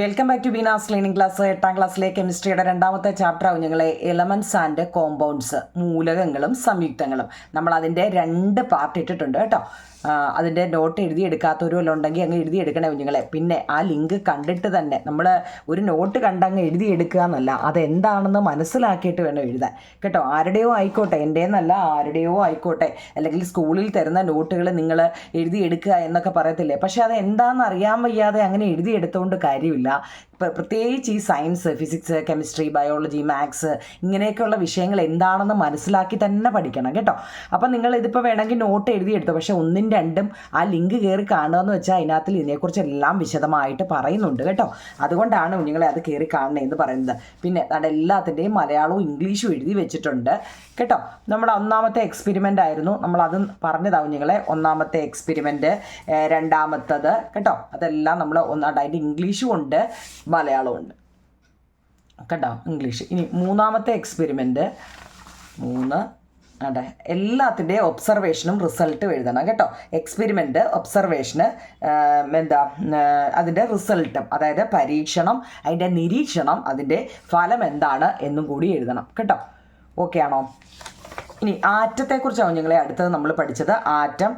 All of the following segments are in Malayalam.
Welcome back to Beena's cleaning class എട്ടാം ക്ലാസ്സിലെ കെമിസ്ട്രിയുടെ രണ്ടാമത്തെ ചാപ്റ്റർ ഞങ്ങളെ എലമെൻറ്റ്സ് ആൻഡ് കോമ്പൗണ്ട്സ് മൂലകങ്ങളും സംയുക്തങ്ങളും നമ്മൾ അതിൻ്റെ രണ്ട് പാർട്ട് ഇട്ടിട്ടുണ്ട് കേട്ടോ അതിൻ്റെ നോട്ട് എഴുതിയെടുക്കാത്തവരുമല്ലോ ഉണ്ടെങ്കിൽ അങ്ങ് എഴുതിയെടുക്കണേ കുഞ്ഞുങ്ങളെ പിന്നെ ആ ലിങ്ക് കണ്ടിട്ട് തന്നെ നമ്മൾ ഒരു നോട്ട് കണ്ടങ്ങ് എഴുതിയെടുക്കുക എന്നല്ല അതെന്താണെന്ന് മനസ്സിലാക്കിയിട്ട് വേണം എഴുതാൻ കേട്ടോ ആരുടെയോ ആയിക്കോട്ടെ എൻ്റെന്നല്ല ആരുടെയോ ആയിക്കോട്ടെ അല്ലെങ്കിൽ സ്കൂളിൽ തരുന്ന നോട്ടുകൾ നിങ്ങൾ എഴുതിയെടുക്കുക എന്നൊക്കെ പറയത്തില്ലേ പക്ഷേ അത് എന്താണെന്ന് അറിയാൻ വയ്യാതെ അങ്ങനെ എഴുതിയെടുത്തുകൊണ്ട് കാര്യമില്ല പ്രത്യേകിച്ച് ഈ science physics chemistry biology maths ഇങ്ങനെയൊക്കെയുള്ള വിഷയങ്ങൾ എന്താണെന്ന് മനസ്സിലാക്കി തന്നെ പഠിക്കണം കേട്ടോ അപ്പം നിങ്ങൾ ഇതിപ്പോൾ വേണമെങ്കിൽ നോട്ട് എഴുതിയെടുത്തു പക്ഷെ ഒന്നും രണ്ടും ആ ലിങ്ക് കയറി കാണുക എന്ന് വെച്ചാൽ അതിനകത്തിൽ ഇതിനെക്കുറിച്ച് എല്ലാം വിശദമായിട്ട് പറയുന്നുണ്ട് കേട്ടോ അതുകൊണ്ടാണ് കുഞ്ഞുങ്ങളെ അത് കയറി എന്ന് പറയുന്നത് പിന്നെ അവിടെ എല്ലാത്തിൻ്റെയും മലയാളവും ഇംഗ്ലീഷും എഴുതി വെച്ചിട്ടുണ്ട് കേട്ടോ നമ്മുടെ ഒന്നാമത്തെ എക്സ്പെരിമെൻ്റ് ആയിരുന്നു നമ്മളത് പറഞ്ഞതാണ് കുഞ്ഞുങ്ങളെ ഒന്നാമത്തെ എക്സ്പെരിമെൻറ്റ് രണ്ടാമത്തത് കേട്ടോ അതെല്ലാം നമ്മൾ ഒന്ന് അതിൻ്റെ ഇംഗ്ലീഷും ഉണ്ട് മലയാളമുണ്ട് കേട്ടോ ഇംഗ്ലീഷ് ഇനി മൂന്നാമത്തെ എക്സ്പെരിമെൻറ്റ് മൂന്ന് അതെ എല്ലാത്തിൻ്റെ ഒബ്സർവേഷനും റിസൾട്ടും എഴുതണം കേട്ടോ എക്സ്പെരിമെൻറ്റ് ഒബ്സർവേഷന് എന്താ അതിൻ്റെ റിസൾട്ടും അതായത് പരീക്ഷണം അതിൻ്റെ നിരീക്ഷണം അതിൻ്റെ ഫലം എന്താണ് എന്നും കൂടി എഴുതണം കേട്ടോ ഓക്കെ ആണോ ഇനി ആറ്റത്തെക്കുറിച്ചാവും ഞങ്ങൾ അടുത്തത് നമ്മൾ പഠിച്ചത് ആറ്റം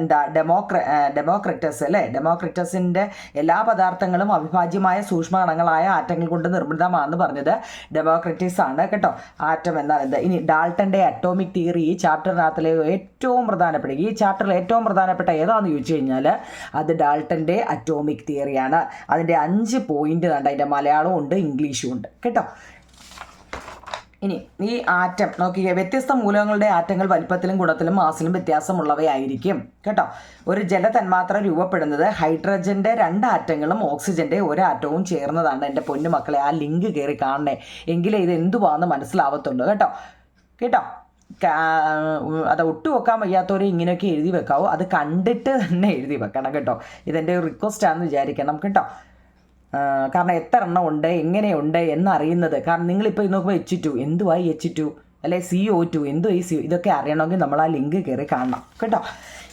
എന്താ ഡെമോക്ര ഡെമോക്രറ്റസ് അല്ലേ ഡെമോക്രറ്റസിൻ്റെ എല്ലാ പദാർത്ഥങ്ങളും അവിഭാജ്യമായ കണങ്ങളായ ആറ്റങ്ങൾ കൊണ്ട് നിർമ്മിതമാണെന്ന് പറഞ്ഞത് ഡെമോക്രറ്റീസ് ആണ് കേട്ടോ ആറ്റം എന്നാൽ എന്ത് ഇനി ഡാൾട്ടൻ്റെ അറ്റോമിക് തിയറി ഈ ചാപ്റ്ററിനകത്തിലെ ഏറ്റവും പ്രധാനപ്പെട്ട ഈ ചാപ്റ്ററിൽ ഏറ്റവും പ്രധാനപ്പെട്ട ഏതാണെന്ന് ചോദിച്ചു കഴിഞ്ഞാൽ അത് ഡാൾട്ടൻ്റെ അറ്റോമിക് തിയറിയാണ് അതിൻ്റെ അഞ്ച് പോയിന്റ് ഉണ്ട് അതിൻ്റെ മലയാളവും ഉണ്ട് ഇംഗ്ലീഷും ഉണ്ട് കേട്ടോ ഇനി ഈ ആറ്റം നോക്കിക്കുക വ്യത്യസ്ത മൂലകങ്ങളുടെ ആറ്റങ്ങൾ വലിപ്പത്തിലും ഗുണത്തിലും മാസിലും വ്യത്യാസമുള്ളവയായിരിക്കും കേട്ടോ ഒരു തന്മാത്ര രൂപപ്പെടുന്നത് ഹൈഡ്രജന്റെ രണ്ട് ആറ്റങ്ങളും ഓക്സിജന്റെ ഒരു ആറ്റവും ചേർന്നതാണ് എൻ്റെ പൊന്നുമക്കളെ ആ ലിങ്ക് കയറി കാണണേ എങ്കിലേ ഇത് എന്തുവാന്ന് മനസ്സിലാവത്തുള്ളൂ കേട്ടോ കേട്ടോ അത് ഒട്ടു വെക്കാൻ വയ്യാത്തവരെ ഇങ്ങനെയൊക്കെ എഴുതി വെക്കാവോ അത് കണ്ടിട്ട് തന്നെ എഴുതി വെക്കണം കേട്ടോ ഇതെൻ്റെ റിക്വസ്റ്റ് ആണെന്ന് വിചാരിക്കണം കേട്ടോ കാരണം എത്ര എണ്ണം ഉണ്ട് എങ്ങനെയുണ്ട് എന്നറിയുന്നത് കാരണം നിങ്ങളിപ്പോൾ ഇത് നോക്കുമ്പോൾ എച്ച് ടു എന്തുവായി എച്ച് ടു അല്ലെ സി ഒ ടു എന്തോ ഈ സി ഇതൊക്കെ അറിയണമെങ്കിൽ നമ്മൾ ആ ലിങ്ക് കയറി കാണണം കേട്ടോ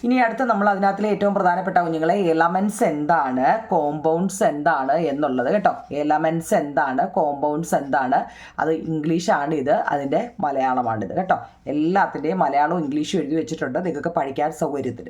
ഇനി അടുത്ത് നമ്മൾ അതിനകത്തിലെ ഏറ്റവും പ്രധാനപ്പെട്ട കുഞ്ഞുങ്ങളെ എലമെൻസ് എന്താണ് കോമ്പൗണ്ട്സ് എന്താണ് എന്നുള്ളത് കേട്ടോ എലമെൻസ് എന്താണ് കോമ്പൗണ്ട്സ് എന്താണ് അത് ഇംഗ്ലീഷാണ് ഇത് അതിൻ്റെ മലയാളമാണിത് കേട്ടോ എല്ലാത്തിൻ്റെയും മലയാളവും ഇംഗ്ലീഷും എഴുതി വെച്ചിട്ടുണ്ട് നിങ്ങൾക്ക് പഠിക്കാൻ സൗകര്യത്തിൽ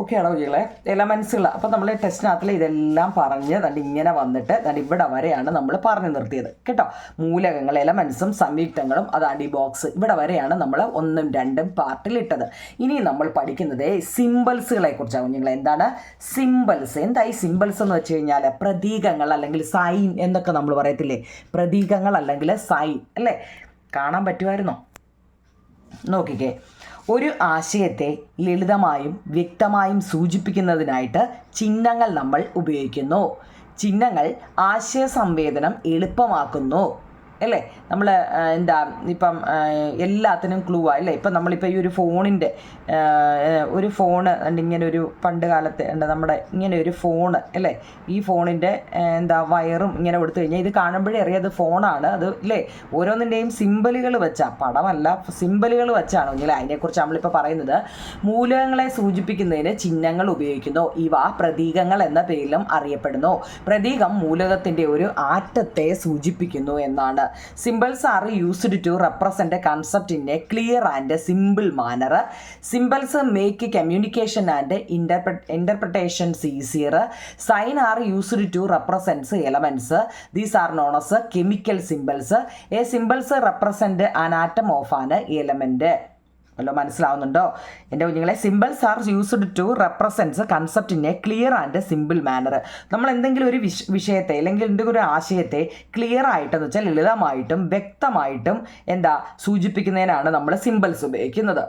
ഓക്കെയാണോ കുഞ്ഞുങ്ങളെ എലമെൻസുകൾ അപ്പം നമ്മൾ ടെസ്റ്റിനകത്തിൽ ഇതെല്ലാം പറഞ്ഞ് തണ്ട് ഇങ്ങനെ വന്നിട്ട് തണ്ട് ഇവിടെ വരെയാണ് നമ്മൾ പറഞ്ഞു നിർത്തിയത് കേട്ടോ മൂലകങ്ങൾ എലമെന്റ്സും സംയുക്തങ്ങളും അത് ഈ ബോക്സ് ഇവിടെ വരെയാണ് നമ്മൾ ഒന്നും രണ്ടും പാർട്ടിൽ ഇട്ടത് ഇനി നമ്മൾ പഠിക്കുന്നത് സിമ്പിൾസുകളെ കുറിച്ചാണ് കുഞ്ഞുങ്ങളെ എന്താണ് സിമ്പിൾസ് എന്തായി സിമ്പിൾസ് എന്ന് വെച്ച് കഴിഞ്ഞാൽ പ്രതീകങ്ങൾ അല്ലെങ്കിൽ സൈൻ എന്നൊക്കെ നമ്മൾ പറയത്തില്ലേ പ്രതീകങ്ങൾ അല്ലെങ്കിൽ സൈൻ അല്ലേ കാണാൻ പറ്റുമായിരുന്നോ നോക്കിക്കേ ഒരു ആശയത്തെ ലളിതമായും വ്യക്തമായും സൂചിപ്പിക്കുന്നതിനായിട്ട് ചിഹ്നങ്ങൾ നമ്മൾ ഉപയോഗിക്കുന്നു ചിഹ്നങ്ങൾ ആശയ സംവേദനം എളുപ്പമാക്കുന്നു അല്ലേ നമ്മൾ എന്താ ഇപ്പം എല്ലാത്തിനും ക്ലൂ ആ അല്ലേ ഇപ്പം നമ്മളിപ്പോൾ ഈ ഒരു ഫോണിൻ്റെ ഒരു ഫോണ് ഇങ്ങനെ ഒരു പണ്ട് കാലത്ത് ഉണ്ട് നമ്മുടെ ഇങ്ങനെ ഒരു ഫോണ് അല്ലേ ഈ ഫോണിൻ്റെ എന്താ വയറും ഇങ്ങനെ കൊടുത്തു കഴിഞ്ഞാൽ ഇത് കാണുമ്പോഴേ അറിയാം അത് ഫോണാണ് അത് ഇല്ലേ ഓരോന്നിൻ്റെയും സിമ്പലുകൾ വെച്ചാൽ പടമല്ല സിമ്പലുകൾ വെച്ചാണ് ഇല്ലേ അതിനെക്കുറിച്ച് നമ്മളിപ്പോൾ പറയുന്നത് മൂലകങ്ങളെ സൂചിപ്പിക്കുന്നതിന് ചിഹ്നങ്ങൾ ഉപയോഗിക്കുന്നു ഇവ പ്രതീകങ്ങൾ എന്ന പേരിലും അറിയപ്പെടുന്നു പ്രതീകം മൂലകത്തിൻ്റെ ഒരു ആറ്റത്തെ സൂചിപ്പിക്കുന്നു എന്നാണ് Symbols are used to represent a concept in a clear and simple manner. Symbols make communication and interpretations easier. Signs are used to represent elements. These are known as chemical symbols. A symbols represent an atom of an element. അല്ലോ മനസ്സിലാവുന്നുണ്ടോ എൻ്റെ കുഞ്ഞുങ്ങളെ symbols are used to represents a clear and simple manner നമ്മൾ എന്തെങ്കിലും ഒരു വിഷ വിഷയത്തെ അല്ലെങ്കിൽ എന്തെങ്കിലും ഒരു ആശയത്തെ ക്ലിയർ ആയിട്ടെന്ന് വെച്ചാൽ ലളിതമായിട്ടും വ്യക്തമായിട്ടും എന്താ സൂചിപ്പിക്കുന്നതിനാണ് നമ്മൾ സിമ്പിൾസ് ഉപയോഗിക്കുന്നത്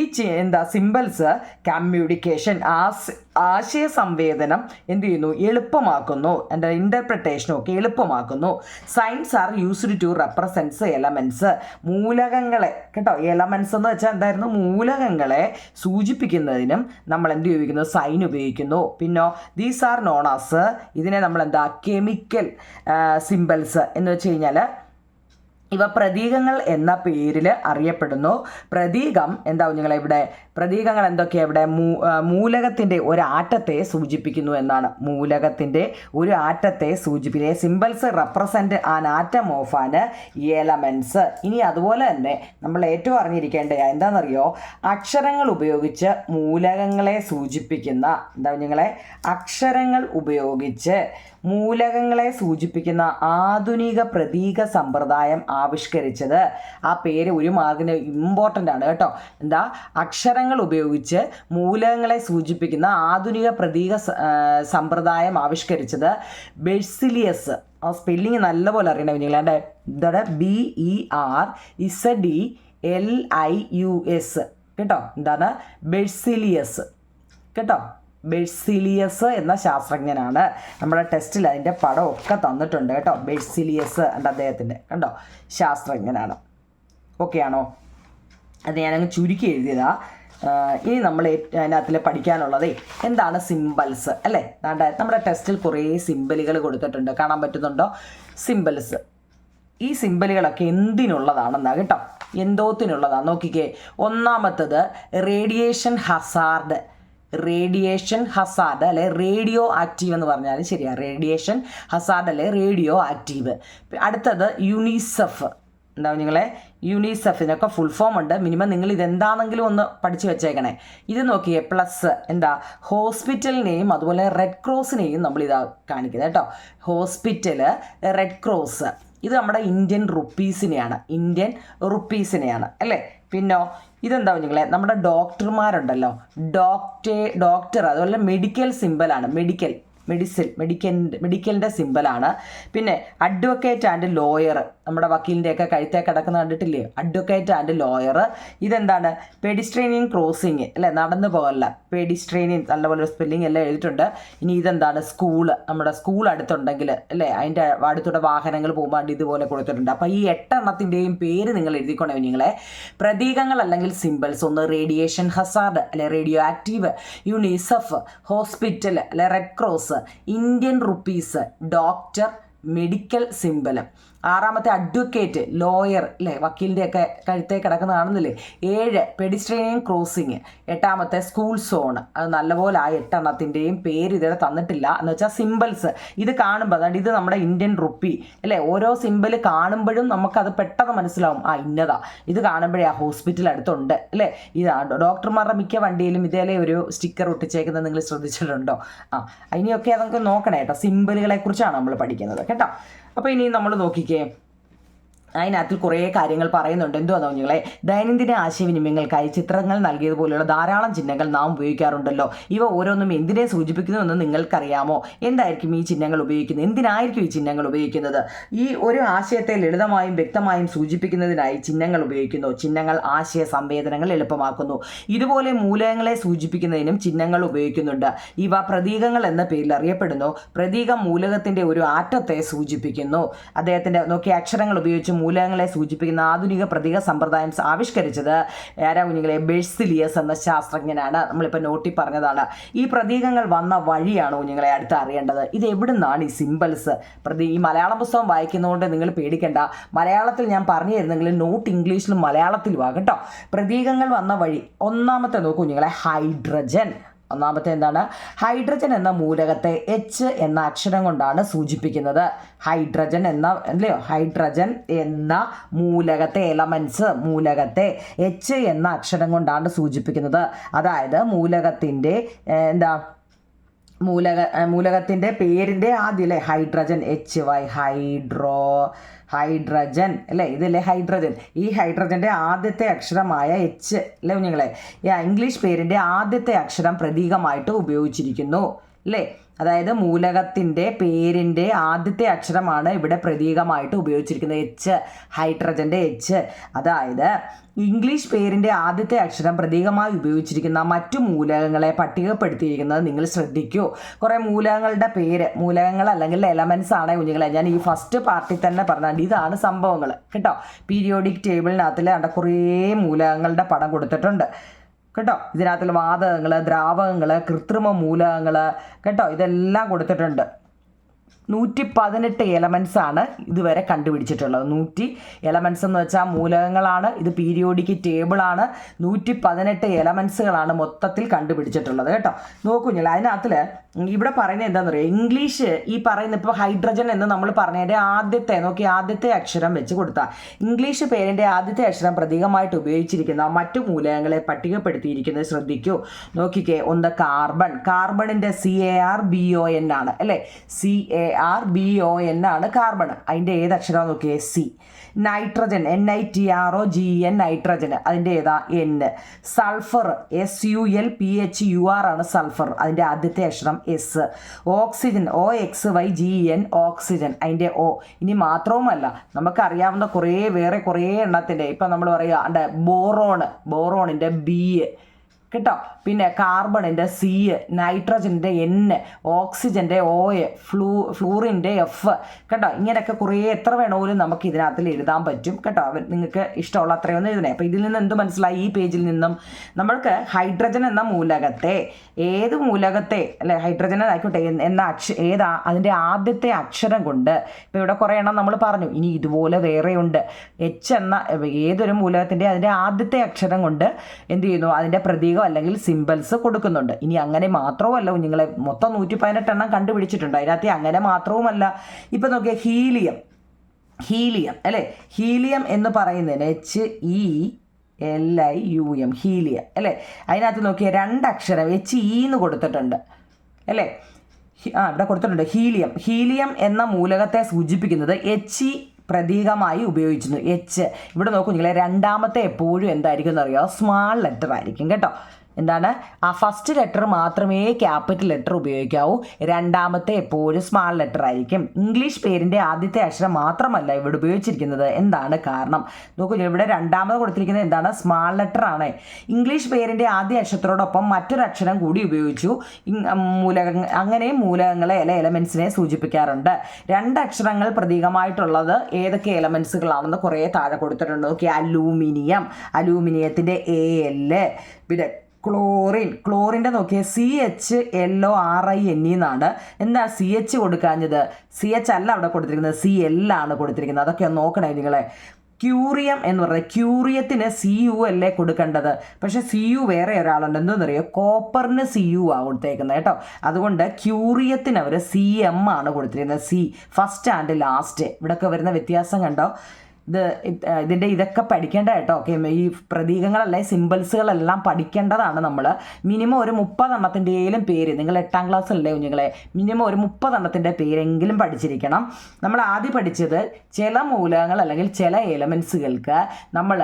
ഈ എന്താ സിമ്പിൾസ് കമ്മ്യൂണിക്കേഷൻ ആസ് ആശയ സംവേദനം എന്ത് ചെയ്യുന്നു എളുപ്പമാക്കുന്നു എൻ്റെ ഇൻ്റർപ്രിട്ടേഷനും ഒക്കെ എളുപ്പമാക്കുന്നു science are used to represents elements മൂലകങ്ങളെ കേട്ടോ എലമെൻസ് എന്ന് വെച്ചാൽ എന്തായിരുന്നു മൂലകങ്ങളെ സൂചിപ്പിക്കുന്നതിനും നമ്മൾ എന്ത് ഉപയോഗിക്കുന്നു സൈൻ ഉപയോഗിക്കുന്നു പിന്നോ ദീസ് ആർ നോൺ ആസ് ഇതിനെ നമ്മൾ എന്താ കെമിക്കൽ സിമ്പിൾസ് എന്ന് വെച്ച് കഴിഞ്ഞാൽ ഇവ പ്രതീകങ്ങൾ എന്ന പേരിൽ അറിയപ്പെടുന്നു പ്രതീകം എന്താവും നിങ്ങൾ ഇവിടെ പ്രതീകങ്ങൾ എന്തൊക്കെയാണ് ഇവിടെ മൂലകത്തിൻ്റെ ഒരാറ്റത്തെ സൂചിപ്പിക്കുന്നു എന്നാണ് മൂലകത്തിൻ്റെ ഒരു ആറ്റത്തെ സൂചിപ്പിക്കുന്നത് symbols represent an atom of an elements ഇനി അതുപോലെ തന്നെ നമ്മൾ ഏറ്റവും അറിഞ്ഞിരിക്കേണ്ട എന്താണെന്നറിയോ അക്ഷരങ്ങൾ ഉപയോഗിച്ച് മൂലകങ്ങളെ സൂചിപ്പിക്കുന്ന എന്താ നിങ്ങളെ അക്ഷരങ്ങൾ ഉപയോഗിച്ച് മൂലകങ്ങളെ സൂചിപ്പിക്കുന്ന ആധുനിക പ്രതീക സമ്പ്രദായം ആവിഷ്കരിച്ചത് ആ പേര് ഒരു മാർഗിന് ഇമ്പോർട്ടൻ്റ് ആണ് കേട്ടോ എന്താ അക്ഷരങ്ങൾ ഉപയോഗിച്ച് മൂലകങ്ങളെ സൂചിപ്പിക്കുന്ന ആധുനിക പ്രതീക സമ്പ്രദായം ആവിഷ്കരിച്ചത് ബെസിലിയസ് ആ സ്പെല്ലിങ് നല്ലപോലെ അറിയണം കുഞ്ഞുങ്ങളെ ഇതോടെ B E R Z D L I U S കേട്ടോ എന്താണ് ബെസിലിയസ് കേട്ടോ ബെഴ്സിലിയസ് എന്ന ശാസ്ത്രജ്ഞനാണ് നമ്മുടെ ടെസ്റ്റിൽ അതിൻ്റെ പടമൊക്കെ തന്നിട്ടുണ്ട് കേട്ടോ ബെഴ്സിലിയസ് എൻ്റെ അദ്ദേഹത്തിൻ്റെ കണ്ടോ ശാസ്ത്രജ്ഞനാണ് ഓക്കെ ആണോ അത് ഞാനങ്ങ് ചുരുക്കി എഴുതിയതാ ഇനി നമ്മൾ അതിനകത്തിൽ പഠിക്കാനുള്ളതേ എന്താണ് സിമ്പിൾസ് അല്ലേ നമ്മുടെ ടെസ്റ്റിൽ കുറേ സിമ്പിളുകൾ കൊടുത്തിട്ടുണ്ട് കാണാൻ പറ്റുന്നുണ്ടോ സിമ്പിൾസ് ഈ സിമ്പിളുകളൊക്കെ എന്തിനുള്ളതാണെന്നാണ് കേട്ടോ എന്തോത്തിനുള്ളതാണ് നോക്കിക്കേ ഒന്നാമത്തത് റേഡിയേഷൻ ഹസാർഡ് റേഡിയേഷൻ ഹസാഡ് അല്ലെ റേഡിയോ ആക്റ്റീവ് എന്ന് പറഞ്ഞാൽ ശരിയാണ് റേഡിയേഷൻ ഹസാഡ് അല്ലെ റേഡിയോ ആക്റ്റീവ് അടുത്തത് യുനിസെഫ് എന്താവും നിങ്ങളെ യുനിസെഫിനൊക്കെ ഫുൾ ഫോം ഉണ്ട് മിനിമം നിങ്ങൾ ഇതെന്താണെങ്കിലും ഒന്ന് പഠിച്ചു വെച്ചേക്കണേ ഇത് നോക്കിയേ പ്ലസ് എന്താ ഹോസ്പിറ്റലിനെയും അതുപോലെ റെഡ് ക്രോസിനെയും നമ്മൾ ഇതാ കാണിക്കുന്നത് കേട്ടോ ഹോസ്പിറ്റൽ റെഡ് ക്രോസ് ഇത് നമ്മുടെ ഇന്ത്യൻ റുപ്പീസിനെയാണ് ഇന്ത്യൻ റുപ്പീസിനെയാണ് അല്ലേ പിന്നോ ഇതെന്താ കുഞ്ഞുങ്ങളെ നമ്മുടെ ഡോക്ടർമാരുണ്ടല്ലോ ഡോക്ടേ ഡോക്ടർ അതുപോലെ മെഡിക്കൽ സിമ്പലാണ് മെഡിക്കൽ മെഡിസിൻ മെഡിക്കൽ മെഡിക്കലിൻ്റെ സിമ്പലാണ് പിന്നെ അഡ്വക്കേറ്റ് ആൻഡ് ലോയർ നമ്മുടെ വക്കീലിൻ്റെയൊക്കെ കഴുത്തേ കിടക്കുന്ന കണ്ടിട്ടില്ലേ അഡ്വക്കേറ്റ് ആൻഡ് ലോയർ ഇതെന്താണ് പെഡിസ്ട്രേനിയൻ ക്രോസിങ് അല്ലേ നടന്നു പോകല്ല പെഡിസ്ട്രേനിയൻ നല്ലപോലെ സ്പെല്ലിംഗ് എല്ലാം എഴുതിയിട്ടുണ്ട് ഇനി ഇതെന്താണ് സ്കൂള് നമ്മുടെ സ്കൂൾ അടുത്തുണ്ടെങ്കിൽ അല്ലേ അതിൻ്റെ അടുത്തൂടെ വാഹനങ്ങൾ പോകുമ്പോണ്ട് ഇതുപോലെ കൊടുത്തിട്ടുണ്ട് അപ്പോൾ ഈ എട്ടെണ്ണത്തിൻ്റെയും പേര് നിങ്ങൾ എഴുതിക്കൊണ്ടേ നിങ്ങളെ പ്രതീകങ്ങൾ അല്ലെങ്കിൽ സിമ്പിൾസ് ഒന്ന് റേഡിയേഷൻ ഹസാർഡ് അല്ലെ റേഡിയോ ആക്റ്റീവ് യുണിസെഫ് ഹോസ്പിറ്റൽ അല്ലെ red cross Indian rupees doctor medical സിംബലം ആറാമത്തെ അഡ്വക്കേറ്റ് ലോയർ അല്ലേ വക്കീലിൻ്റെയൊക്കെ കഴുത്തേ കിടക്കുന്നതാണെന്നില്ലേ ഏഴ് പെഡിസ്ട്രേനിയൻ ക്രോസിങ് എട്ടാമത്തെ സ്കൂൾ സോൺ അത് നല്ലപോലെ ആ എട്ടെണ്ണത്തിൻ്റെയും പേര് ഇതുവരെ തന്നിട്ടില്ല എന്ന് വെച്ചാൽ സിമ്പിൾസ് ഇത് കാണുമ്പോൾ അതായത് ഇത് നമ്മുടെ ഇന്ത്യൻ റുപ്പി അല്ലേ ഓരോ സിമ്പിൾ കാണുമ്പോഴും നമുക്കത് പെട്ടെന്ന് മനസ്സിലാവും ആ ഇന്നതാ ഇത് കാണുമ്പോഴേ ആ ഹോസ്പിറ്റൽ അടുത്തുണ്ട് അല്ലേ ഇതാ ഡോക്ടർമാരുടെ മിക്ക വണ്ടിയിലും ഇതേലേ ഒരു സ്റ്റിക്കർ ഒട്ടിച്ചേക്കുന്നത് നിങ്ങൾ ശ്രദ്ധിച്ചിട്ടുണ്ടോ ആ ഇനിയൊക്കെ അതൊക്കെ നോക്കണേ കേട്ടോ സിമ്പിളുകളെ കുറിച്ചാണ് നമ്മൾ പഠിക്കുന്നത് കേട്ടോ അപ്പോൾ ഇനി നമ്മൾ നോക്കിക്കേ അതിനകത്ത് കുറേ കാര്യങ്ങൾ പറയുന്നുണ്ട് എന്തോ അതോ നിങ്ങളെ ദൈനംദിന ആശയവിനിമയങ്ങൾക്കായി ചിത്രങ്ങൾ നൽകിയതുപോലെയുള്ള ധാരാളം ചിഹ്നങ്ങൾ നാം ഉപയോഗിക്കാറുണ്ടല്ലോ ഇവ ഓരോന്നും എന്തിനെ സൂചിപ്പിക്കുന്നുവെന്ന് നിങ്ങൾക്കറിയാമോ എന്തായിരിക്കും ഈ ചിഹ്നങ്ങൾ ഉപയോഗിക്കുന്നത് എന്തിനായിരിക്കും ഈ ചിഹ്നങ്ങൾ ഉപയോഗിക്കുന്നത് ഈ ഒരു ആശയത്തെ ലളിതമായും വ്യക്തമായും സൂചിപ്പിക്കുന്നതിനായി ചിഹ്നങ്ങൾ ഉപയോഗിക്കുന്നു ചിഹ്നങ്ങൾ ആശയ സംവേദനങ്ങൾ എളുപ്പമാക്കുന്നു ഇതുപോലെ മൂലകങ്ങളെ സൂചിപ്പിക്കുന്നതിനും ചിഹ്നങ്ങൾ ഉപയോഗിക്കുന്നുണ്ട് ഇവ പ്രതീകങ്ങൾ എന്ന പേരിൽ അറിയപ്പെടുന്നു പ്രതീകം മൂലകത്തിന്റെ ഒരു ആറ്റത്തെ സൂചിപ്പിക്കുന്നു അദ്ദേഹത്തിന്റെ നോക്കി അക്ഷരങ്ങൾ ഉപയോഗിച്ച് മൂലകങ്ങളെ സൂചിപ്പിക്കുന്ന ആധുനിക പ്രതീക സമ്പ്രദായം ആവിഷ്കരിച്ചത് കുഞ്ഞുങ്ങളെ ബെഴ്സിലിയസ് എന്ന ശാസ്ത്രജ്ഞനാണ് നമ്മളിപ്പോൾ നോട്ടി പറഞ്ഞതാണ് ഈ പ്രതീകങ്ങൾ വന്ന വഴിയാണ് കുഞ്ഞുങ്ങളെ അടുത്ത് അറിയേണ്ടത് ഇത് എവിടുന്നാണ് ഈ സിമ്പിൾസ് പ്രതി ഈ മലയാളം പുസ്തകം വായിക്കുന്നതുകൊണ്ട് നിങ്ങൾ പേടിക്കേണ്ട മലയാളത്തിൽ ഞാൻ പറഞ്ഞു തരുന്നെങ്കിൽ നോട്ട് ഇംഗ്ലീഷിലും മലയാളത്തിലുമാണ് കേട്ടോ പ്രതീകങ്ങൾ വന്ന വഴി ഒന്നാമത്തെ നോക്കൂ കുഞ്ഞുങ്ങളെ ഹൈഡ്രജൻ ഒന്നാമത്തെ എന്താണ് ഹൈഡ്രജൻ എന്ന മൂലകത്തെ എച്ച് എന്ന അക്ഷരം കൊണ്ടാണ് സൂചിപ്പിക്കുന്നത് ഹൈഡ്രജൻ എന്ന അല്ലയോ ഹൈഡ്രജൻ എന്ന മൂലകത്തെ എലമെൻസ് മൂലകത്തെ എച്ച് എന്ന അക്ഷരം കൊണ്ടാണ് സൂചിപ്പിക്കുന്നത് അതായത് മൂലകത്തിൻ്റെ എന്താ മൂലക മൂലകത്തിൻ്റെ പേരിൻ്റെ ആദ്യമല്ലേ hydrogen H Y hydro hydrogen അല്ലേ ഇതല്ലേ ഹൈഡ്രജൻ ഈ ഹൈഡ്രജൻ്റെ ആദ്യത്തെ അക്ഷരമായ എച്ച് അല്ലേ കുഞ്ഞുങ്ങളെ ഇംഗ്ലീഷ് പേരിൻ്റെ ആദ്യത്തെ അക്ഷരം പ്രതീകമായിട്ട് ഉപയോഗിച്ചിരിക്കുന്നു അല്ലേ അതായത് മൂലകത്തിൻ്റെ പേരിൻ്റെ ആദ്യത്തെ അക്ഷരമാണ് ഇവിടെ പ്രതീകമായിട്ട് ഉപയോഗിച്ചിരിക്കുന്നത് എച്ച് ഹൈഡ്രജൻ്റെ എച്ച് അതായത് ഇംഗ്ലീഷ് പേരിൻ്റെ ആദ്യത്തെ അക്ഷരം പ്രതീകമായി ഉപയോഗിച്ചിരിക്കുന്ന മറ്റു മൂലകങ്ങളെ പട്ടികപ്പെടുത്തിയിരിക്കുന്നത് നിങ്ങൾ ശ്രദ്ധിക്കൂ കുറേ മൂലകങ്ങളുടെ പേര് മൂലകങ്ങൾ അല്ലെങ്കിൽ എലമെൻസ് ആണ് കുഞ്ഞുങ്ങളെ ഞാൻ ഈ ഫസ്റ്റ് പാർട്ടിൽ തന്നെ പറഞ്ഞാൽ ഇതാണ് സംഭവങ്ങൾ കേട്ടോ പീരിയോഡിക് ടേബിളിനകത്തിൽ അവിടെ കുറേ മൂലകങ്ങളുടെ പടം കൊടുത്തിട്ടുണ്ട് കേട്ടോ ഇതിനകത്തിൽ വാതകങ്ങൾ ദ്രാവകങ്ങൾ കൃത്രിമ മൂലകങ്ങൾ കേട്ടോ ഇതെല്ലാം കൊടുത്തിട്ടുണ്ട് നൂറ്റി പതിനെട്ട് എലമെൻസ് ആണ് ഇതുവരെ കണ്ടുപിടിച്ചിട്ടുള്ളത് നൂറ്റി എലമെൻസ് എന്ന് വെച്ചാൽ മൂലകങ്ങളാണ് ഇത് പീരിയോഡിക് ടേബിളാണ് നൂറ്റി പതിനെട്ട് എലമെൻസുകളാണ് മൊത്തത്തിൽ കണ്ടുപിടിച്ചിട്ടുള്ളത് കേട്ടോ നോക്കൂ ഞാൻ അതിനകത്തിൽ ഇവിടെ പറയുന്നത് എന്താണെന്നറിയോ ഇംഗ്ലീഷ് ഈ പറയുന്ന ഇപ്പോൾ ഹൈഡ്രജൻ എന്ന് നമ്മൾ പറഞ്ഞതിൻ്റെ ആദ്യത്തെ നോക്കി ആദ്യത്തെ അക്ഷരം വെച്ച് കൊടുത്താൽ ഇംഗ്ലീഷ് പേരിൻ്റെ ആദ്യത്തെ അക്ഷരം പ്രതീകമായിട്ട് ഉപയോഗിച്ചിരിക്കുന്ന മറ്റു മൂലകങ്ങളെ പട്ടികപ്പെടുത്തിയിരിക്കുന്നത് ശ്രദ്ധിക്കൂ നോക്കിക്കേ ഒന്ന് carbon കാർബണിൻ്റെ C A R B O N ആണ് അല്ലേ C A R B O N ആണ് കാർബൺ അതിൻ്റെ ഏത് അക്ഷരം നോക്കിയേ C nitrogen N I T R O G N nitrogen അതിൻ്റെ ഏതാ N sulphur S U L P H U R ആണ് സൾഫർ അതിൻ്റെ ആദ്യത്തെ അക്ഷരം S oxygen O X Y G N oxygen അതിൻ്റെ ഒ ഇനി മാത്രവുമല്ല നമുക്കറിയാവുന്ന കുറേ വേറെ കുറേ എണ്ണത്തിൻ്റെ ഇപ്പം നമ്മൾ പറയുക ബോറോൺ ബോറോണിൻ്റെ ബി കേട്ടോ പിന്നെ കാർബണിൻ്റെ സി നൈട്രജൻ്റെ എൻ ഓക്സിജൻ്റെ ഒ എ ഫ്ലൂ ഫ്ലൂറിൻ്റെ എഫ് കേട്ടോ ഇങ്ങനെയൊക്കെ കുറേ എത്ര വേണമെങ്കിലും നമുക്ക് ഇതിനകത്തിൽ എഴുതാൻ പറ്റും കേട്ടോ നിങ്ങൾക്ക് ഇഷ്ടമുള്ള അത്രയൊന്നും എഴുതണേ അപ്പോൾ ഇതിൽ നിന്ന് എന്ത് മനസ്സിലായി ഈ പേജിൽ നിന്നും നമ്മൾക്ക് ഹൈഡ്രജൻ എന്ന മൂലകത്തെ ഏത് മൂലകത്തെ അല്ലെ ഹൈഡ്രജൻ ആയിക്കോട്ടെ എന്ന അക്ഷ ഏതാ അതിൻ്റെ ആദ്യത്തെ അക്ഷരം കൊണ്ട് ഇപ്പോൾ ഇവിടെ കുറേ എണ്ണം നമ്മൾ പറഞ്ഞു ഇനി ഇതുപോലെ വേറെയുണ്ട് എച്ച് എന്ന ഏതൊരു മൂലകത്തിൻ്റെ അതിൻ്റെ ആദ്യത്തെ അക്ഷരം കൊണ്ട് എന്ത് ചെയ്യുന്നു അതിൻ്റെ പ്രതീകം അല്ലെങ്കിൽ സിമ്പിൾസ് കൊടുക്കുന്നുണ്ട് ഇനി അങ്ങനെ മാത്രവുമല്ല കുഞ്ഞുങ്ങളെ മൊത്തം നൂറ്റി പതിനെട്ടെണ്ണം കണ്ടുപിടിച്ചിട്ടുണ്ട് അതിനകത്ത് അങ്ങനെ മാത്രവുമല്ല ഇപ്പം നോക്കിയാൽ ഹീലിയം ഹീലിയം അല്ലേ ഹീലിയം എന്ന് പറയുന്നതിന് H E L I U M helium അല്ലേ അതിനകത്ത് നോക്കിയാൽ അക്ഷരം എച്ച് ഇ e എന്ന് കൊടുത്തിട്ടുണ്ട് അല്ലേ ആ ഇവിടെ കൊടുത്തിട്ടുണ്ട് ഹീലിയം ഹീലിയം എന്ന മൂലകത്തെ സൂചിപ്പിക്കുന്നത് എച്ച് ഇ e പ്രതീകമായി ഉപയോഗിച്ചിരുന്നു എച്ച് ഇവിടെ നോക്കൂ രണ്ടാമത്തെ എപ്പോഴും എന്തായിരിക്കും എന്നറിയാം സ്മാൾ ലെറ്റർ ആയിരിക്കും കേട്ടോ എന്താണ് ആ ഫസ്റ്റ് ലെറ്റർ മാത്രമേ ക്യാപിറ്റൽ ലെറ്റർ ഉപയോഗിക്കാവൂ രണ്ടാമത്തെ എപ്പോഴും സ്മാൾ ലെറ്റർ ആയിരിക്കും ഇംഗ്ലീഷ് പേരിൻ്റെ ആദ്യത്തെ അക്ഷരം മാത്രമല്ല ഇവിടെ ഉപയോഗിച്ചിരിക്കുന്നത് എന്താണ് കാരണം നോക്കൂ ഇവിടെ രണ്ടാമത് കൊടുത്തിരിക്കുന്നത് എന്താണ് സ്മാൾ ലെറ്റർ ആണ് ഇംഗ്ലീഷ് പേരിൻ്റെ ആദ്യ അക്ഷരത്തോടൊപ്പം മറ്റൊരു അക്ഷരം കൂടി ഉപയോഗിച്ചു മൂലക അങ്ങനെ മൂലകങ്ങളെ അല്ലെ എലമെൻസിനെ സൂചിപ്പിക്കാറുണ്ട് രണ്ട് അക്ഷരങ്ങൾ പ്രതീകമായിട്ടുള്ളത് ഏതൊക്കെ എലമെൻസുകളാണെന്ന് കുറേ താഴെ കൊടുത്തിട്ടുണ്ട് നോക്കി അലൂമിനിയം അലൂമിനിയത്തിൻ്റെ എ എല് പിന്നെ ക്ലോറിൻ ക്ലോറിൻ്റെ നോക്കിയ C H L O R I N e എന്നാണ് എന്താ സി എച്ച് കൊടുക്കാഞ്ഞത് സി എച്ച് അല്ല അവിടെ കൊടുത്തിരിക്കുന്നത് സി എൽ ആണ് കൊടുത്തിരിക്കുന്നത് അതൊക്കെ ഒന്ന് നോക്കണേ നിങ്ങളെ ക്യൂറിയം എന്ന് പറയുന്നത് ക്യൂറിയത്തിന് സി യു അല്ലേ കൊടുക്കേണ്ടത് പക്ഷെ സി യു വേറെ ഒരാളുണ്ട് എന്തെന്നറിയോ കോപ്പറിന് സി യു ആ കൊടുത്തേക്കുന്നത് കേട്ടോ അതുകൊണ്ട് ക്യൂറിയത്തിന് അവർ സി എം ആണ് കൊടുത്തിരിക്കുന്നത് സി ഫസ്റ്റ് ആൻഡ് ലാസ്റ്റ് ഇവിടെയൊക്കെ വരുന്ന വ്യത്യാസം കണ്ടോ ഇത് ഇതിൻ്റെ ഇതൊക്കെ പഠിക്കേണ്ട കേട്ടോ ഓക്കെ ഈ പ്രതീകങ്ങളല്ല സിമ്പിൾസുകളെല്ലാം പഠിക്കേണ്ടതാണ് നമ്മൾ മിനിമം ഒരു മുപ്പതെണ്ണത്തിൻ്റെയും പേര് നിങ്ങൾ എട്ടാം ക്ലാസ് അല്ലേ കുഞ്ഞുങ്ങളെ മിനിമം ഒരു മുപ്പതെണ്ണത്തിൻ്റെ പേരെങ്കിലും പഠിച്ചിരിക്കണം നമ്മൾ ആദ്യം പഠിച്ചത് ചില മൂലകങ്ങൾ അല്ലെങ്കിൽ ചില എലമെൻസുകൾക്ക് നമ്മൾ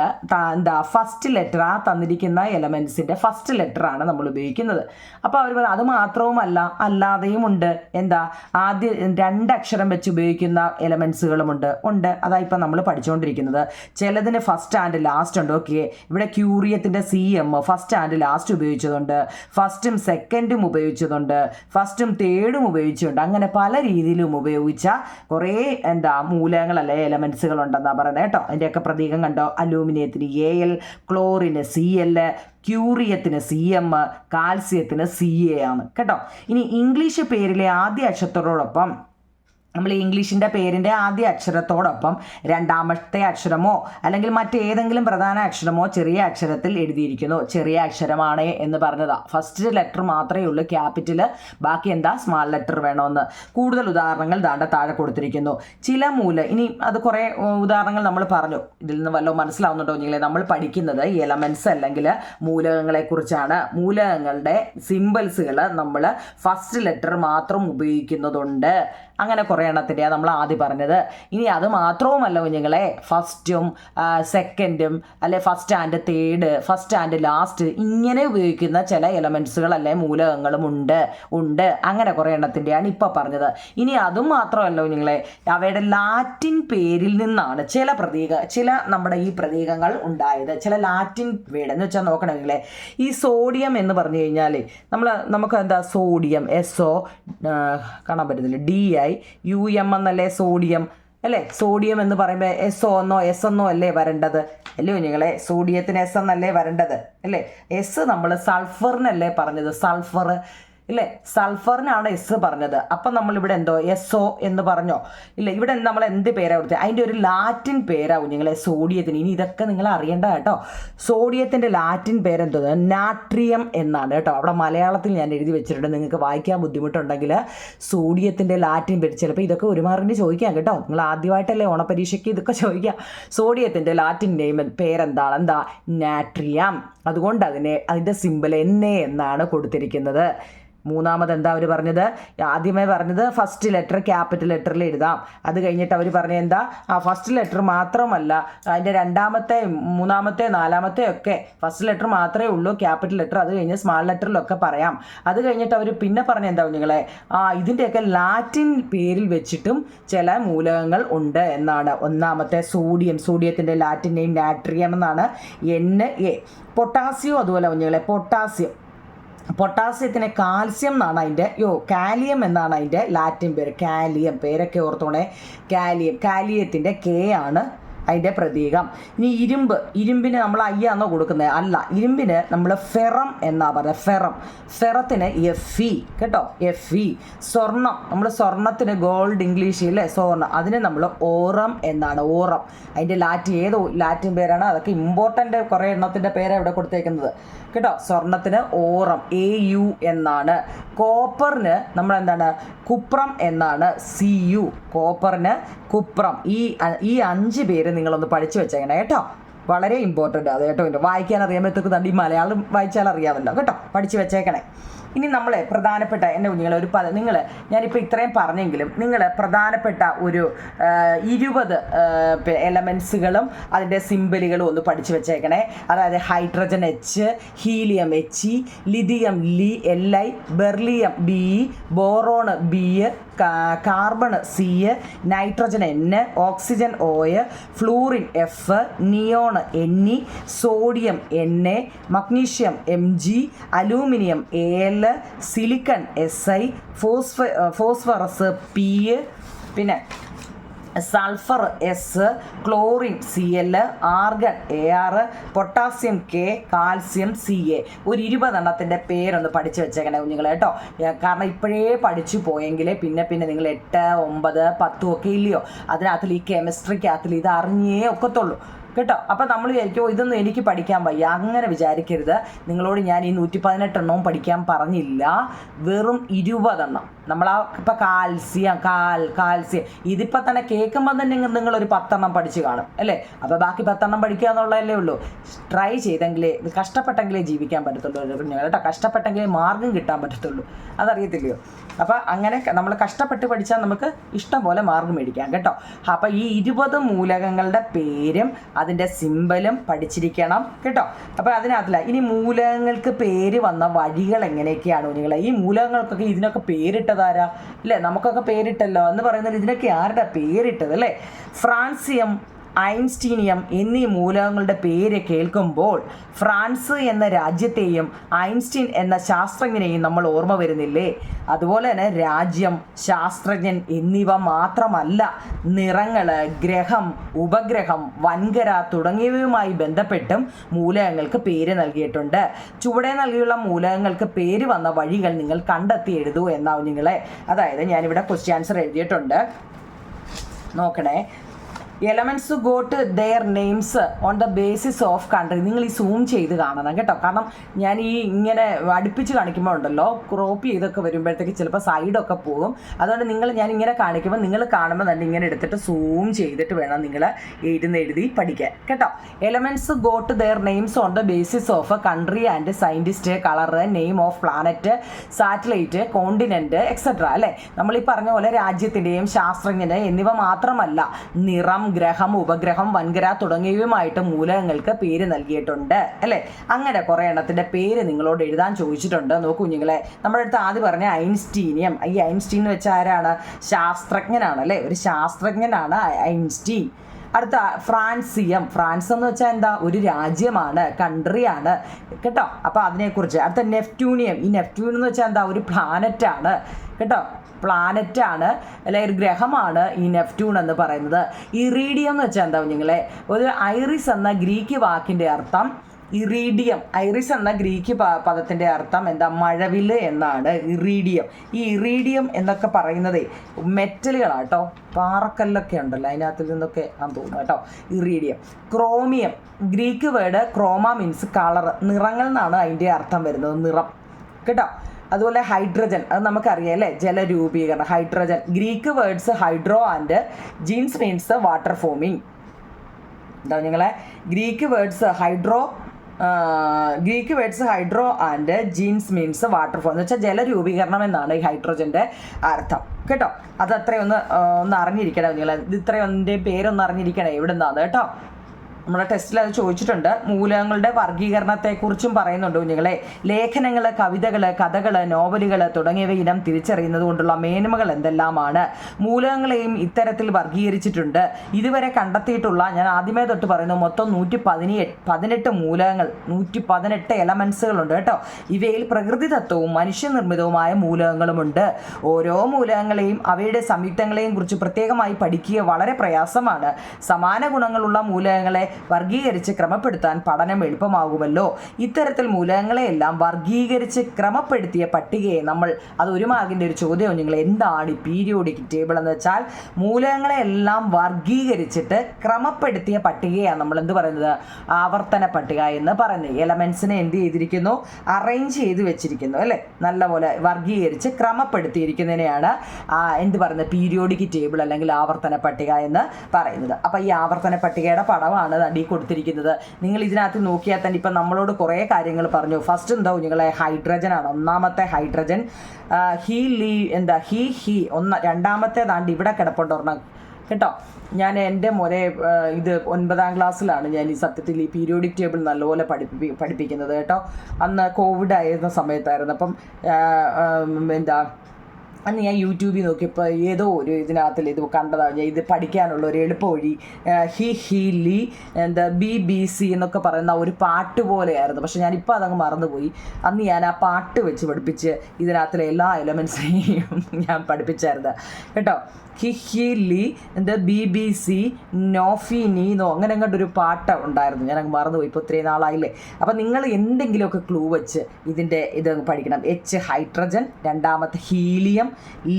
എന്താ ഫസ്റ്റ് ലെറ്റർ ആ തന്നിരിക്കുന്ന എലമെൻസിൻ്റെ ഫസ്റ്റ് ലെറ്ററാണ് നമ്മൾ ഉപയോഗിക്കുന്നത് അപ്പോൾ അവർ പറയും അത് മാത്രവുമല്ല അല്ലാതെയും ഉണ്ട് എന്താ ആദ്യം രണ്ടക്ഷരം വെച്ച് ഉപയോഗിക്കുന്ന എലമെൻസുകളുമുണ്ട് ഉണ്ട് അതായിപ്പോൾ നമ്മൾ പഠിച്ചു കാണിച്ചുകൊണ്ടിരിക്കുന്നത് ചിലതിന് ഫസ്റ്റ് ആൻഡ് ലാസ്റ്റ് ഉണ്ട് ഓക്കെ ഇവിടെ ക്യൂറിയത്തിൻ്റെ C M first and last ഉപയോഗിച്ചതുണ്ട് ഫസ്റ്റും സെക്കൻഡും ഉപയോഗിച്ചതുണ്ട് ഫസ്റ്റും തേർഡും ഉപയോഗിച്ചിട്ടുണ്ട് അങ്ങനെ പല രീതിയിലും ഉപയോഗിച്ച കുറേ എന്താ മൂലകങ്ങളല്ലേ എലമെൻസുകൾ ഉണ്ടെന്നാണ് പറയുന്നത് കേട്ടോ അതിൻ്റെയൊക്കെ പ്രതീകം കണ്ടോ അലൂമിനിയത്തിന് എ എൽ ക്ലോറിന് സി എൽ ക്യൂറിയത്തിന് സി എം കാൽസ്യത്തിന് സി എ ആണ് കേട്ടോ ഇനി ഇംഗ്ലീഷ് പേരിലെ ആദ്യ അക്ഷരത്തോടൊപ്പം നമ്മൾ ഇംഗ്ലീഷിൻ്റെ പേരിൻ്റെ ആദ്യ അക്ഷരത്തോടൊപ്പം രണ്ടാമത്തെ അക്ഷരമോ അല്ലെങ്കിൽ മറ്റേതെങ്കിലും പ്രധാന അക്ഷരമോ ചെറിയ അക്ഷരത്തിൽ എഴുതിയിരിക്കുന്നു ചെറിയ അക്ഷരമാണ് എന്ന് പറഞ്ഞതാ ഫസ്റ്റ് ലെറ്റർ മാത്രമേ ഉള്ളൂ ക്യാപിറ്റൽ ബാക്കി എന്താ സ്മാൾ ലെറ്റർ വേണമെന്ന് കൂടുതൽ ഉദാഹരണങ്ങൾ ദാണ്ട താഴെ കൊടുത്തിരിക്കുന്നു ചില മൂല ഇനി അത് കുറേ ഉദാഹരണങ്ങൾ നമ്മൾ പറഞ്ഞു ഇതിൽ നിന്ന് വല്ലതും മനസ്സിലാവുന്നുണ്ടോ എന്നെങ്കിൽ നമ്മൾ പഠിക്കുന്നത് എലമെൻസ് അല്ലെങ്കിൽ മൂലകങ്ങളെക്കുറിച്ചാണ് മൂലകങ്ങളുടെ സിമ്പിൾസുകൾ നമ്മൾ ഫസ്റ്റ് ലെറ്റർ മാത്രം ഉപയോഗിക്കുന്നതുണ്ട് അങ്ങനെ കുറേ എണ്ണത്തിൻ്റെയാണ് നമ്മൾ ആദ്യം പറഞ്ഞത് ഇനി അത് മാത്രവുമല്ല കുഞ്ഞുങ്ങളെ ഫസ്റ്റും സെക്കൻഡും അല്ലെ first and third first and last ഇങ്ങനെ ഉപയോഗിക്കുന്ന ചില എലമെൻസുകൾ അല്ലെ മൂലകങ്ങളും ഉണ്ട് ഉണ്ട് അങ്ങനെ കുറേ എണ്ണത്തിൻ്റെയാണ് ഇപ്പോൾ പറഞ്ഞത് ഇനി അതും മാത്രമല്ല കുഞ്ഞുങ്ങളെ അവയുടെ ലാറ്റിൻ പേരിൽ നിന്നാണ് ചില പ്രതീക ചില നമ്മുടെ ഈ പ്രതീകങ്ങൾ ഉണ്ടായത് ചില ലാറ്റിൻ വേഡ് എന്ന് വെച്ചാൽ നോക്കണമെങ്കിൽ ഈ സോഡിയം എന്ന് പറഞ്ഞു കഴിഞ്ഞാൽ നമ്മൾ നമുക്ക് എന്താ സോഡിയം എസ് ഒ കാണാൻ പറ്റത്തില്ല ഡി ഐ ആയി യു എം എന്നല്ലേ സോഡിയം അല്ലേ സോഡിയം എന്ന് പറയുമ്പോൾ എസ് ഒ എന്നോ എസ് എന്നോ അല്ലേ വരേണ്ടത് അല്ലേ കുഞ്ഞുങ്ങളെ സോഡിയത്തിന് എസ് എന്നല്ലേ വരേണ്ടത് അല്ലേ എസ് നമ്മൾ സൾഫറിനല്ലേ പറഞ്ഞത് സൾഫർ ഇല്ലേ സൾഫറിനാണ് എസ് പറഞ്ഞത് നമ്മൾ ഇവിടെ എന്തോ എസ് ഒ എന്ന് പറഞ്ഞോ ഇല്ല ഇവിടെ നമ്മൾ എന്ത് പേരാ കൊടുത്തത് അതിന്റെ ഒരു ലാറ്റിൻ പേരാവും നിങ്ങളെ സോഡിയത്തിന് ഇനി ഇതൊക്കെ നിങ്ങൾ അറിയേണ്ട കേട്ടോ സോഡിയത്തിന്റെ ലാറ്റിൻ പേരെന്തോ നാട്രിയം എന്നാണ് കേട്ടോ അവിടെ മലയാളത്തിൽ ഞാൻ എഴുതി വെച്ചിട്ടുണ്ട് നിങ്ങൾക്ക് വായിക്കാൻ ബുദ്ധിമുട്ടുണ്ടെങ്കിൽ സോഡിയത്തിന്റെ ലാറ്റിൻ പേര് ചിലപ്പോൾ ഇതൊക്കെ ഒരു മാറിന് ചോദിക്കാം കേട്ടോ നിങ്ങൾ ആദ്യമായിട്ടല്ലേ ഓണപരീക്ഷയ്ക്ക് ഇതൊക്കെ ചോദിക്കാം സോഡിയത്തിന്റെ ലാറ്റിൻ നെയിം പേരെന്താണ് എന്താ നാട്രിയം അതുകൊണ്ട് അതിനെ അതിൻ്റെ സിമ്പിൾ എന്നെ എന്നാണ് കൊടുത്തിരിക്കുന്നത് മൂന്നാമത് എന്താ അവർ പറഞ്ഞത് ആദ്യമേ പറഞ്ഞത് ഫസ്റ്റ് ലെറ്റർ ക്യാപിറ്റൽ ലെറ്ററിൽ എഴുതാം അത് കഴിഞ്ഞിട്ട് അവർ പറഞ്ഞ എന്താ ആ ഫസ്റ്റ് ലെറ്റർ മാത്രമല്ല അതിൻ്റെ രണ്ടാമത്തെ മൂന്നാമത്തെ നാലാമത്തെ ഒക്കെ ഫസ്റ്റ് ലെറ്റർ മാത്രമേ ഉള്ളൂ ക്യാപിറ്റൽ ലെറ്റർ അത് കഴിഞ്ഞ് സ്മാൾ ലെറ്ററിലൊക്കെ പറയാം അത് കഴിഞ്ഞിട്ട് അവർ പിന്നെ പറഞ്ഞ എന്താ നിങ്ങളെ ആ ഇതിൻ്റെയൊക്കെ ലാറ്റിൻ പേരിൽ വെച്ചിട്ടും ചില മൂലകങ്ങൾ ഉണ്ട് എന്നാണ് ഒന്നാമത്തെ സോഡിയം സോഡിയത്തിൻ്റെ ലാറ്റിൻ നെയിം നാട്രിയം എന്നാണ് എൻ എ പൊട്ടാസ്യം അതുപോലെ കുഞ്ഞുങ്ങളെ പൊട്ടാസ്യം പൊട്ടാസ്യത്തിനെ കാൽസ്യം എന്നാണ് അതിൻ്റെ യോ കാലിയം എന്നാണ് അതിൻ്റെ ലാറ്റിൻ പേര് കാലിയം പേരൊക്കെ ഓർത്തോണേ കാലിയം കാലിയത്തിൻ്റെ കെ ആണ് അതിൻ്റെ പ്രതീകം ഇനി ഇരുമ്പ് ഇരുമ്പിന് നമ്മൾ അയ്യാന്നോ കൊടുക്കുന്നത് അല്ല ഇരുമ്പിന് നമ്മൾ ഫെറം എന്നാ പറയുന്നത് ഫെറം ഫെറത്തിന് എഫ് ഇ കേട്ടോ എഫ് ഇ സ്വർണം നമ്മൾ സ്വർണത്തിന് ഗോൾഡ് അല്ലേ സ്വർണം അതിന് നമ്മൾ ഓറം എന്നാണ് ഓറം അതിൻ്റെ ലാറ്റിൻ ഏത് ലാറ്റിൻ പേരാണ് അതൊക്കെ ഇമ്പോർട്ടൻ്റ് കുറേ എണ്ണത്തിൻ്റെ പേരാണ് ഇവിടെ കൊടുത്തേക്കുന്നത് കേട്ടോ സ്വർണത്തിന് ഓറം എ യു എന്നാണ് കോപ്പറിന് നമ്മൾ എന്താണ് കുപ്രം എന്നാണ് സി യു കോപ്പറിന് കുപ്രം ഈ ഈ അഞ്ച് പേര് നിങ്ങളൊന്ന് പഠിച്ചു വെച്ചേക്കണേ കേട്ടോ വളരെ ഇമ്പോർട്ടൻ്റ് അത് കേട്ടോ വായിക്കാൻ അറിയാൻ പറ്റത്തത് ഈ മലയാളം വായിച്ചാൽ അറിയാമല്ലോ കേട്ടോ പഠിച്ചു വെച്ചേക്കണേ ഇനി നമ്മൾ പ്രധാനപ്പെട്ട എൻ്റെ കുഞ്ഞുങ്ങൾ ഒരു പല നിങ്ങൾ ഞാനിപ്പോൾ ഇത്രയും പറഞ്ഞെങ്കിലും നിങ്ങൾ പ്രധാനപ്പെട്ട ഒരു ഇരുപത് എലമെൻസുകളും അതിൻ്റെ സിമ്പിളുകളും ഒന്ന് പഠിച്ചു വെച്ചേക്കണേ അതായത് hydrogen H helium H lithium Li L I beryllium B boron B carbon C nitrogen N oxygen O fluorine F neon N E sodium N A magnesium M G aluminium A L silicon S I ഫോസ്ഫ phosphorus P പിന്നെ sulphur S chlorine C L argon A R potassium K calcium C A ഒരു ഇരുപതെണ്ണത്തിൻ്റെ പേരൊന്ന് പഠിച്ചു വെച്ചേക്കണേ കുഞ്ഞുങ്ങൾ കേട്ടോ കാരണം ഇപ്പോഴേ പഠിച്ചു പോയെങ്കിൽ പിന്നെ പിന്നെ നിങ്ങൾ എട്ട് ഒമ്പത് പത്തും ഒക്കെ ഇല്ലയോ അതിനകത്തിൽ ഈ കെമിസ്ട്രിക്കകത്തിൽ ഇത് അറിഞ്ഞേ ഒക്കത്തുള്ളൂ കേട്ടോ അപ്പൊ നമ്മൾ വിചാരിക്കോ ഇതൊന്നും എനിക്ക് പഠിക്കാൻ വയ്യ അങ്ങനെ വിചാരിക്കരുത് നിങ്ങളോട് ഞാൻ ഈ നൂറ്റി പതിനെട്ടെണ്ണവും പഠിക്കാൻ പറഞ്ഞില്ല വെറും ഇരുപതെണ്ണം നമ്മൾ ആ ഇപ്പൊ കാൽസ്യം കാൽ കാൽസ്യം ഇതിപ്പോ തന്നെ കേൾക്കുമ്പോൾ തന്നെ നിങ്ങൾ ഒരു പത്തെണ്ണം പഠിച്ചു കാണും അല്ലേ അപ്പോൾ ബാക്കി പത്തെണ്ണം പഠിക്കുക എന്നുള്ളതല്ലേ ഉള്ളൂ ട്രൈ ചെയ്തെങ്കിലേ കഷ്ടപ്പെട്ടെങ്കിലേ ജീവിക്കാൻ പറ്റത്തുള്ളൂ കേട്ടോ കഷ്ടപ്പെട്ടെങ്കിലേ മാർഗം കിട്ടാൻ പറ്റത്തുള്ളൂ അതറിയത്തില്ലയോ അപ്പോൾ അങ്ങനെ നമ്മൾ കഷ്ടപ്പെട്ട് പഠിച്ചാൽ നമുക്ക് ഇഷ്ടം പോലെ മാർക്ക് മേടിക്കാം കേട്ടോ അപ്പോൾ ഈ ഇരുപത് മൂലകങ്ങളുടെ പേരും അതിൻ്റെ സിമ്പലും പഠിച്ചിരിക്കണം കേട്ടോ അപ്പോൾ അതിനകത്തില്ല ഇനി മൂലകങ്ങൾക്ക് പേര് വന്ന വഴികൾ എങ്ങനെയൊക്കെയാണ് നിങ്ങൾ ഈ മൂലകങ്ങൾക്കൊക്കെ ഇതിനൊക്കെ പേരിട്ടതാരാ അല്ലേ നമുക്കൊക്കെ പേരിട്ടല്ലോ എന്ന് പറയുന്നത് ഇതിനൊക്കെ ആരുടെ പേരിട്ടത് അല്ലേ ഫ്രാൻസിയം ഐൻസ്റ്റീനിയം എന്നീ മൂലകങ്ങളുടെ പേര് കേൾക്കുമ്പോൾ ഫ്രാൻസ് എന്ന രാജ്യത്തെയും ഐൻസ്റ്റീൻ എന്ന ശാസ്ത്രജ്ഞനെയും നമ്മൾ ഓർമ്മ വരുന്നില്ലേ അതുപോലെ തന്നെ രാജ്യം ശാസ്ത്രജ്ഞൻ എന്നിവ മാത്രമല്ല നിറങ്ങൾ ഗ്രഹം ഉപഗ്രഹം വൻകര തുടങ്ങിയവയുമായി ബന്ധപ്പെട്ടും മൂലകങ്ങൾക്ക് പേര് നൽകിയിട്ടുണ്ട് ചുവടെ നൽകിയുള്ള മൂലകങ്ങൾക്ക് പേര് വന്ന വഴികൾ നിങ്ങൾ കണ്ടെത്തി എഴുതൂ എന്നാവും നിങ്ങളെ അതായത് ഞാനിവിടെ ക്വസ്റ്റ്യൻസർ എഴുതിയിട്ടുണ്ട് നോക്കണേ elements got their names on the basis of country നിങ്ങൾ ഈ സൂം ചെയ്ത് കാണണം കേട്ടോ കാരണം ഞാൻ ഈ ഇങ്ങനെ അടുപ്പിച്ച് കാണിക്കുമ്പോൾ ഉണ്ടല്ലോ ക്രോപ്പ് ചെയ്തൊക്കെ വരുമ്പോഴത്തേക്ക് ചിലപ്പോൾ സൈഡൊക്കെ പോകും അതുകൊണ്ട് നിങ്ങൾ ഞാൻ ഇങ്ങനെ കാണിക്കുമ്പോൾ നിങ്ങൾ കാണുമ്പോൾ തന്നെ ഇങ്ങനെ എടുത്തിട്ട് സൂം ചെയ്തിട്ട് വേണം നിങ്ങൾ ഇരുന്ന് എഴുതി പഠിക്കാൻ കേട്ടോ elements got their names on the basis of a country and scientist colour name of planet satellite continent etcetera അല്ലേ നമ്മൾ ഈ പറഞ്ഞ പോലെ രാജ്യത്തിൻ്റെയും ശാസ്ത്രജ്ഞൻ്റെ എന്നിവ മാത്രമല്ല നിറം ഗ്രഹം ഉപഗ്രഹം വൻകര തുടങ്ങിയവയുമായിട്ട് മൂലകങ്ങൾക്ക് പേര് നൽകിയിട്ടുണ്ട് അല്ലേ അങ്ങനെ കുറേ എണ്ണത്തിൻ്റെ പേര് നിങ്ങളോട് എഴുതാൻ ചോദിച്ചിട്ടുണ്ട് നോക്കൂ നിങ്ങളെ നമ്മുടെ അടുത്ത് ആദ്യം പറഞ്ഞ ഐൻസ്റ്റീനിയം ഈ ഐൻസ്റ്റീൻ എന്ന് വെച്ചാൽ ആരാണ് ശാസ്ത്രജ്ഞനാണ് അല്ലേ ഒരു ശാസ്ത്രജ്ഞനാണ് ഐൻസ്റ്റീൻ അടുത്ത ഫ്രാൻസിയം ഫ്രാൻസ് എന്ന് വെച്ചാൽ എന്താ ഒരു രാജ്യമാണ് കൺട്രിയാണ് കേട്ടോ അപ്പോൾ അതിനെക്കുറിച്ച് അടുത്ത നെപ്റ്റൂണിയം ഈ നെപ്റ്റ്യൂൺ എന്ന് വെച്ചാൽ എന്താ ഒരു പ്ലാനറ്റാണ് കേട്ടോ പ്ലാനറ്റാണ് അല്ലെ ഒരു ഗ്രഹമാണ് ഈ നെപ്റ്റ്യൂൺ എന്ന് പറയുന്നത് ഇറീഡിയം എന്ന് വെച്ചാൽ എന്താ നിങ്ങളെ ഒരു ഐറിസ് എന്ന ഗ്രീക്ക് വാക്കിൻ്റെ അർത്ഥം ഇറീഡിയം ഐറിസ് എന്ന ഗ്രീക്ക് പദത്തിൻ്റെ അർത്ഥം എന്താ മഴവില് എന്നാണ് ഇറീഡിയം ഈ ഇറീഡിയം എന്നൊക്കെ പറയുന്നത് മെറ്റലുകളാണ് കേട്ടോ പാറക്കല്ലൊക്കെ ഉണ്ടല്ലോ അതിനകത്തിൽ നിന്നൊക്കെ ഞാൻ തോന്നുന്നു കേട്ടോ iridium chromium Greek word chroma means colour നിറങ്ങൾ എന്നാണ് അതിൻ്റെ അർത്ഥം വരുന്നത് നിറം കേട്ടോ അതുപോലെ ഹൈഡ്രജൻ അത് നമുക്കറിയാം അല്ലേ ജലരൂപീകരണം hydrogen Greek words hydro and genes means water forming എന്താ നിങ്ങളെ Greek words hydro Greek words hydro and genes means waterfall എന്ന് വെച്ചാൽ ജലരൂപീകരണം എന്നാണ് ഈ ഹൈഡ്രോജൻ്റെ അർത്ഥം കേട്ടോ അത് അത്രയൊന്ന് ഒന്ന് അറിഞ്ഞിരിക്കണം നിങ്ങൾ ഇത് ഇത്രയൊന്നിൻ്റെ പേരൊന്ന് അറിഞ്ഞിരിക്കണേ ഇവിടെ നിന്നാണ് കേട്ടോ നമ്മുടെ ടെസ്റ്റിൽ അത് ചോദിച്ചിട്ടുണ്ട് മൂലകങ്ങളുടെ വർഗീകരണത്തെക്കുറിച്ചും പറയുന്നുണ്ട് കുഞ്ഞുങ്ങളെ ലേഖനങ്ങൾ കവിതകൾ കഥകൾ നോവലുകൾ തുടങ്ങിയവ ഇനം തിരിച്ചറിയുന്നത് കൊണ്ടുള്ള മേന്മകൾ എന്തെല്ലാമാണ് മൂലകങ്ങളെയും ഇത്തരത്തിൽ വർഗീകരിച്ചിട്ടുണ്ട് ഇതുവരെ കണ്ടെത്തിയിട്ടുള്ള ഞാൻ ആദ്യമേ തൊട്ട് പറയുന്നു മൊത്തം നൂറ്റി പതിനേ പതിനെട്ട് മൂലകങ്ങൾ നൂറ്റി പതിനെട്ട് എലമെൻസുകളുണ്ട് കേട്ടോ ഇവയിൽ പ്രകൃതിദത്തവും മനുഷ്യനിർമ്മിതവുമായ മൂലകങ്ങളുമുണ്ട് ഓരോ മൂലകങ്ങളെയും അവയുടെ സംയുക്തങ്ങളെയും കുറിച്ച് പ്രത്യേകമായി പഠിക്കുക വളരെ പ്രയാസമാണ് സമാന ഗുണങ്ങളുള്ള മൂലകങ്ങളെ വർഗീകരിച്ച് ക്രമപ്പെടുത്താൻ പഠനം എളുപ്പമാകുമല്ലോ ഇത്തരത്തിൽ മൂലകങ്ങളെയെല്ലാം വർഗീകരിച്ച് ക്രമപ്പെടുത്തിയ പട്ടികയെ നമ്മൾ അത് ഒരു മാർഗിൻ്റെ ഒരു ചോദ്യം നിങ്ങൾ എന്താണ് പീരിയോഡിക് ടേബിൾ എന്ന് വെച്ചാൽ മൂലകങ്ങളെയെല്ലാം വർഗീകരിച്ചിട്ട് ക്രമപ്പെടുത്തിയ പട്ടികയാണ് നമ്മൾ എന്ത് പറയുന്നത് ആവർത്തന പട്ടിക എന്ന് പറയുന്നത് എലമെൻസിനെ എന്ത് ചെയ്തിരിക്കുന്നു അറേഞ്ച് ചെയ്ത് വെച്ചിരിക്കുന്നു അല്ലേ നല്ലപോലെ വർഗീകരിച്ച് ക്രമപ്പെടുത്തിയിരിക്കുന്നതിനെയാണ് എന്ത് പറയുന്നത് പീരിയോഡിക് ടേബിൾ അല്ലെങ്കിൽ ആവർത്തന പട്ടിക എന്ന് പറയുന്നത് അപ്പോൾ ഈ ആവർത്തന പട്ടികയുടെ പടമാണ് ആണ് അടി കൊടുത്തിരിക്കുന്നത് നിങ്ങൾ ഇതിനകത്ത് നോക്കിയാൽ തന്നെ ഇപ്പം നമ്മളോട് കുറേ കാര്യങ്ങൾ പറഞ്ഞു ഫസ്റ്റ് എന്താ നിങ്ങളെ ഹൈഡ്രജൻ ആണ് ഒന്നാമത്തെ ഹൈഡ്രജൻ ഹീ ലീ എന്താ ഹീ ഹീ ഒന്ന രണ്ടാമത്തേതാണ്ട് ഇവിടെ ഒരെണ്ണം കേട്ടോ ഞാൻ എൻ്റെ മുരെ ഇത് ഒൻപതാം ക്ലാസ്സിലാണ് ഞാൻ ഈ സത്യത്തിൽ ഈ പീരിയോഡിക് ടേബിൾ നല്ലപോലെ പഠിപ്പി പഠിപ്പിക്കുന്നത് കേട്ടോ അന്ന് കോവിഡ് ആയിരുന്ന സമയത്തായിരുന്നു അപ്പം എന്താ അന്ന് ഞാൻ യൂട്യൂബിൽ നോക്കിയപ്പോൾ ഏതോ ഒരു ഇതിനകത്തിൽ ഇത് കണ്ടതാണ് ഞാൻ ഇത് പഠിക്കാനുള്ള ഒരു എളുപ്പ വഴി ഹി ഹി ലി എന്താ ബി ബി സി എന്നൊക്കെ പറയുന്ന ഒരു പാട്ട് പോലെയായിരുന്നു പക്ഷെ ഇപ്പോൾ അതങ്ങ് മറന്നുപോയി അന്ന് ഞാൻ ആ പാട്ട് വെച്ച് പഠിപ്പിച്ച് ഇതിനകത്തിലെ എല്ലാ എലമെൻസിനെയും ഞാൻ പഠിപ്പിച്ചായിരുന്നു കേട്ടോ ഹി ഹി ലി എന്താ ബി ബി സി നോഫി നീനോ അങ്ങനെ അങ്ങോട്ടൊരു പാട്ട് ഉണ്ടായിരുന്നു ഞാൻ അങ്ങ് മറന്നുപോയി ഇപ്പോൾ ഒത്തിരി നാളായില്ലേ അപ്പം നിങ്ങൾ എന്തെങ്കിലുമൊക്കെ ക്ലൂ വെച്ച് ഇതിൻ്റെ ഇത് പഠിക്കണം എച്ച് ഹൈഡ്രജൻ രണ്ടാമത്തെ helium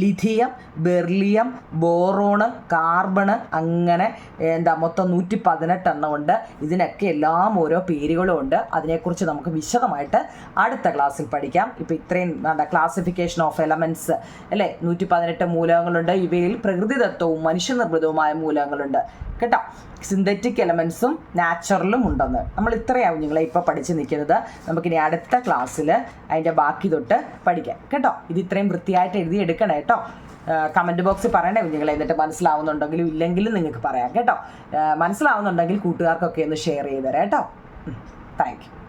lithium beryllium boron carbon അങ്ങനെ എന്താ മൊത്തം നൂറ്റി പതിനെട്ടെണ്ണം ഉണ്ട് ഇതിനൊക്കെ എല്ലാം ഓരോ പേരുകളും ഉണ്ട് അതിനെക്കുറിച്ച് നമുക്ക് വിശദമായിട്ട് അടുത്ത ക്ലാസ്സിൽ പഠിക്കാം ഇപ്പം ഇത്രയും എന്താ ക്ലാസിഫിക്കേഷൻ ഓഫ് എലമെൻറ്റ്സ് അല്ലേ നൂറ്റി പതിനെട്ട് മൂലകങ്ങളുണ്ട് ഇവയിൽ പ്രകൃതിദത്തവും മനുഷ്യനിർമ്മിതവുമായ മൂലകങ്ങളുണ്ട് കേട്ടോ സിന്തറ്റിക് എലമെൻസും നാച്ചുറലും ഉണ്ടെന്ന് നമ്മൾ ഇത്രയാവും നിങ്ങളെ ഇപ്പോൾ പഠിച്ച് നിൽക്കുന്നത് നമുക്കിനി അടുത്ത ക്ലാസ്സിൽ അതിൻ്റെ ബാക്കി തൊട്ട് പഠിക്കാം കേട്ടോ ഇത് ഇത്രയും വൃത്തിയായിട്ട് എഴുതി എടുക്കണം കേട്ടോ കമൻറ്റ് ബോക്സിൽ പറയണേ കുഞ്ഞുങ്ങളെ എന്നിട്ട് മനസ്സിലാവുന്നുണ്ടെങ്കിലും ഇല്ലെങ്കിലും നിങ്ങൾക്ക് പറയാം കേട്ടോ മനസ്സിലാവുന്നുണ്ടെങ്കിൽ കൂട്ടുകാർക്കൊക്കെ ഒന്ന് ഷെയർ ചെയ്ത് തരാം കേട്ടോ താങ്ക് യു